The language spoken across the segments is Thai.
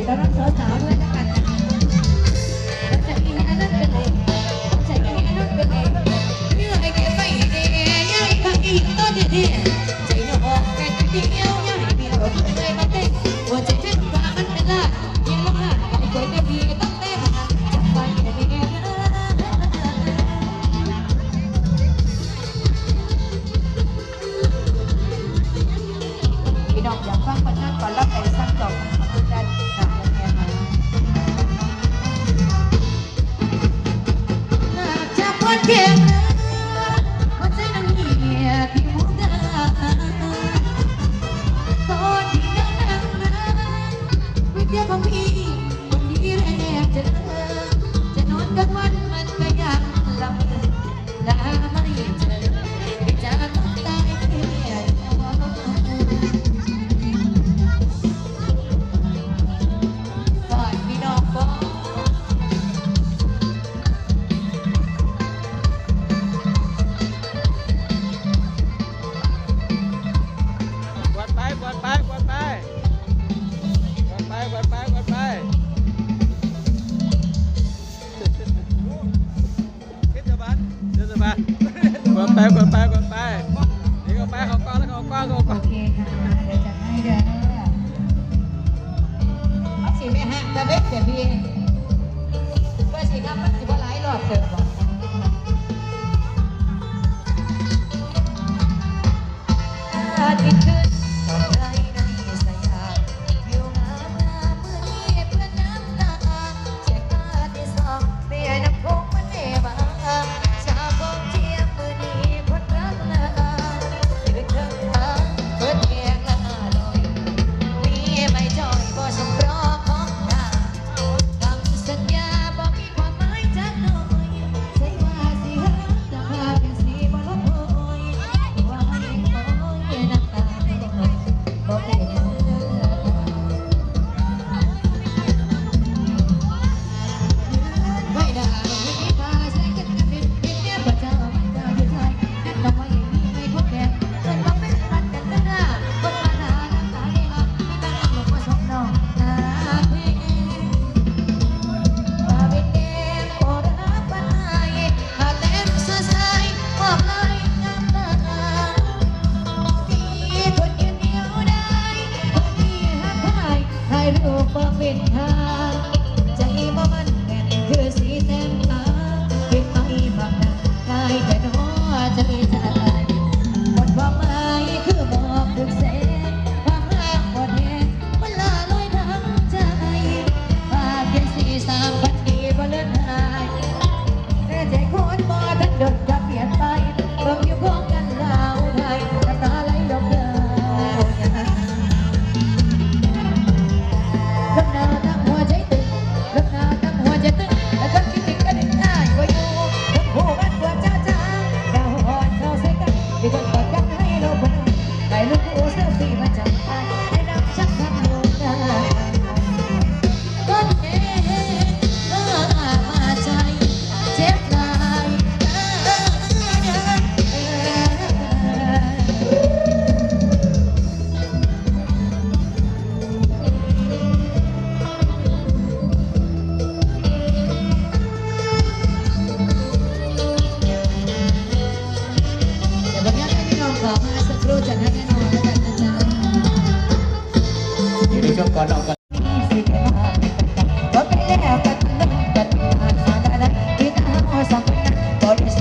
ดีต้อนรับสาวๆด้วยนะ forget. ไปก่อนไปกดไปนี่กดไปเขาก้างแล้วเขาก้างเขาก้างโอเคค่ะเดี๋ยวจะให้เด้อสีไม่หักแต่เบ็ดเสียบี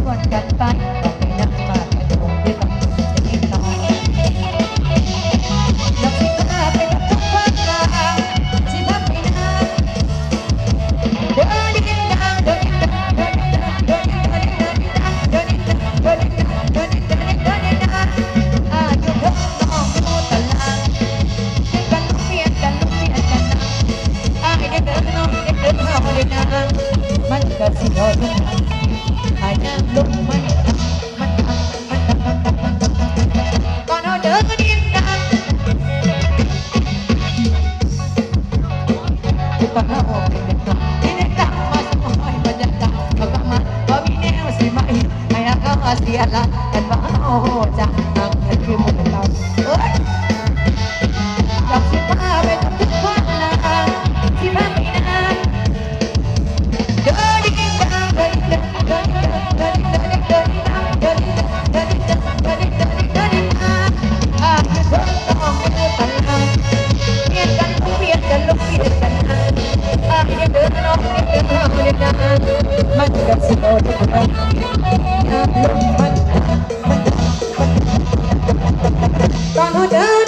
one can find a peanut butter. เสียละกันว่าโอ้จ้าเงินคือหมดเรา I'm not dah.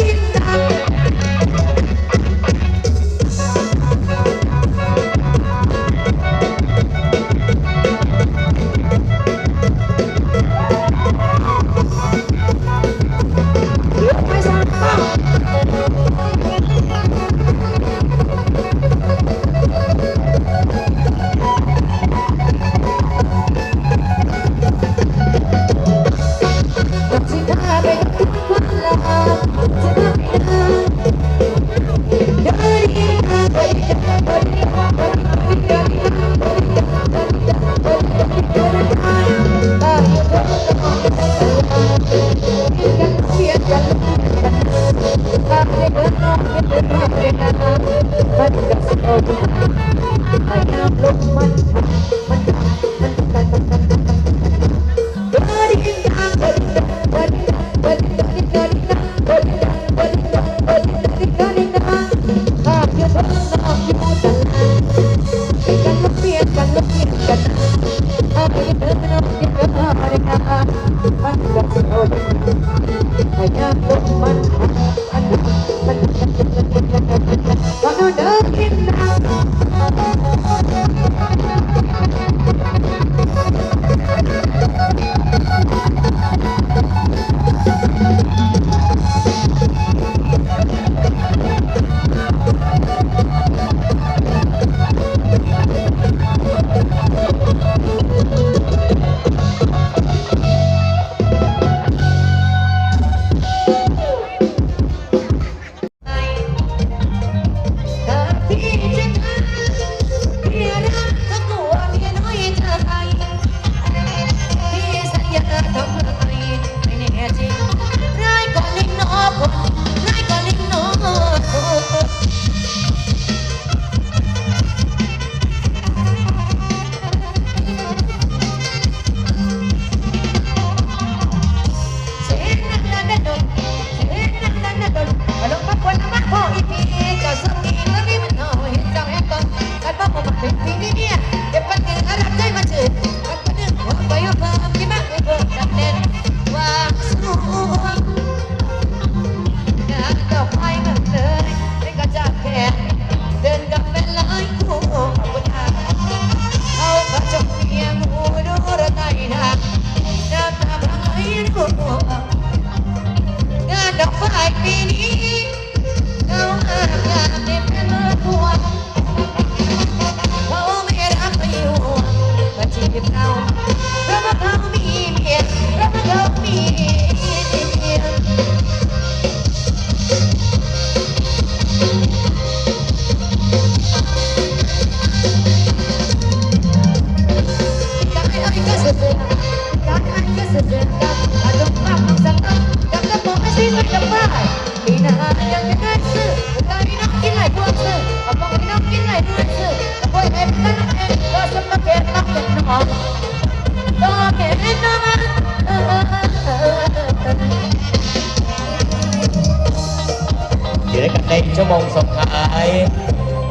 เดี๋ยวกันเองชั่วโมงสุดท้าย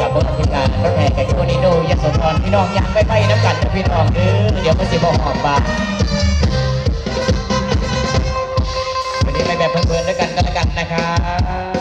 กับบวกทีมงานก็แทนกันที่คนนี้ดูยศธรพี่น้องยังไปไปน้ำกันพี่น้องเด้อเดี๋ยวก็สิบอกออกมาวันนี้ไปแบบเพลินๆด้วยกันกันละกันนะครับ